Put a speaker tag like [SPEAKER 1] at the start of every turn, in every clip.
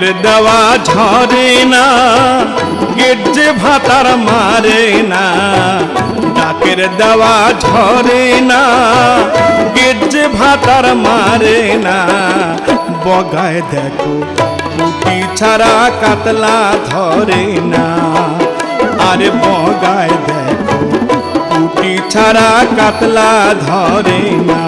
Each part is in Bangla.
[SPEAKER 1] ডাকের দেওয়া ঝরে না, গেট যে ভাতার মারে না, ডাকের দেওয়া ঝরে না, গেট যে ভাতার মারে না। বগায় দেখো পুটি ছাড়া কাতলা ধরে না, আরে বগায় দেখো পুটি ছাড়া কাতলা ধরে না।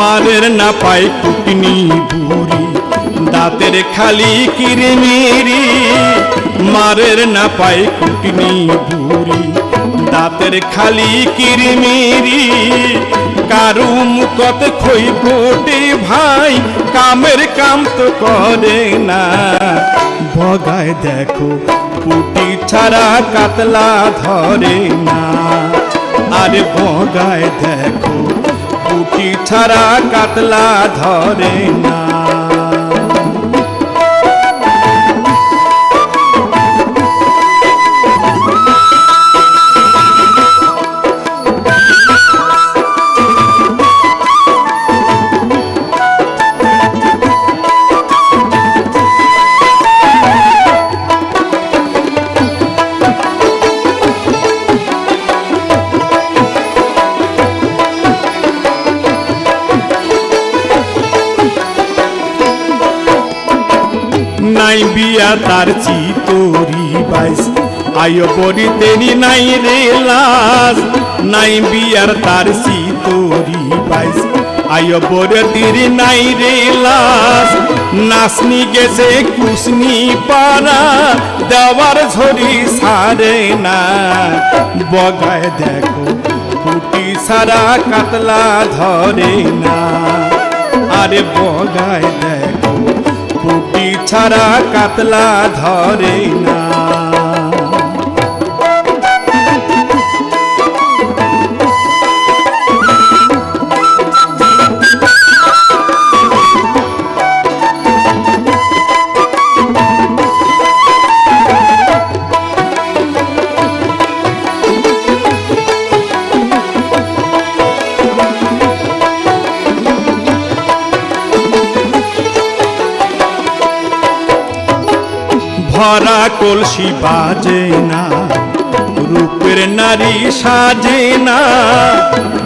[SPEAKER 1] মারের না পাই কুটনি বুড়ি দাঁতের খালি কিরমিরি। মারের না পাই কুটনি বুড়ি দাঁতের খালি কিরমিরি। কারু মুকত খই ফোটে ভাই, কামের কাম তো করে না। ভগায় দেখো, পুটি ছাড়া কাতলা ধরে না। আরে ভগায় দেখো পুটি ছাড়া কাতলা ধরে না। নাই বিয়া তার চিতরি বাইস আয়ো বড়ি তেরি নাই রে লাস নাই বিয়ার তার চিতরি বাইস আয়ো বড় তেরি নাই রে লাস নাসনি গেছে কুসনি পারা দেওয়ার ঝরি সারে না। বগায় দেখো পুটি সারা কাতলা ধরে না। আরে বগায় দেখো ছাড়া কাতলা ধরে না। ভরা কলসি বাজে না, রূপের নারী সাজে না,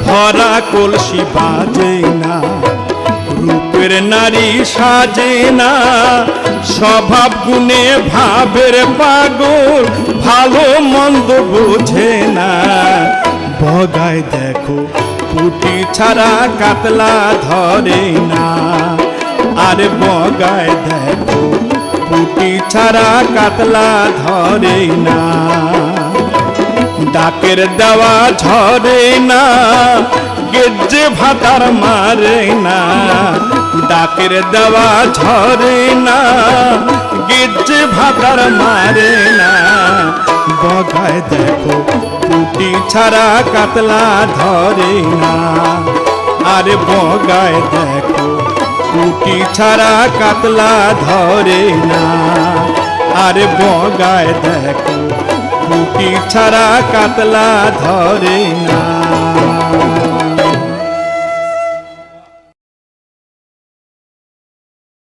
[SPEAKER 1] ভরা কলসি বাজে না, রূপের নারী সাজে না, স্বভাব গুণে ভাবের পাগল, ভালো মন্দ বোঝে না। বগায় দেখো, পুটি ছাড়া কাতলা ধরে না, আরে বগায় দেখো পুটি ছাড়া কাতলা ধরে না। ডাকের দেওয়া ঝরে না গেজ্জে ভাতার মারে না। ডাকের দেওয়া ঝরে না গেজ্জে ভাতার মারে না। বগায় দেখো পুটি ছাড়া কাতলা ধরে না। আরে বগায় দেখো পুটি ছাড়া কাতলা ধরে না। আর বগায় দেখো পুটি ছাড়া কাতলা ধরে না।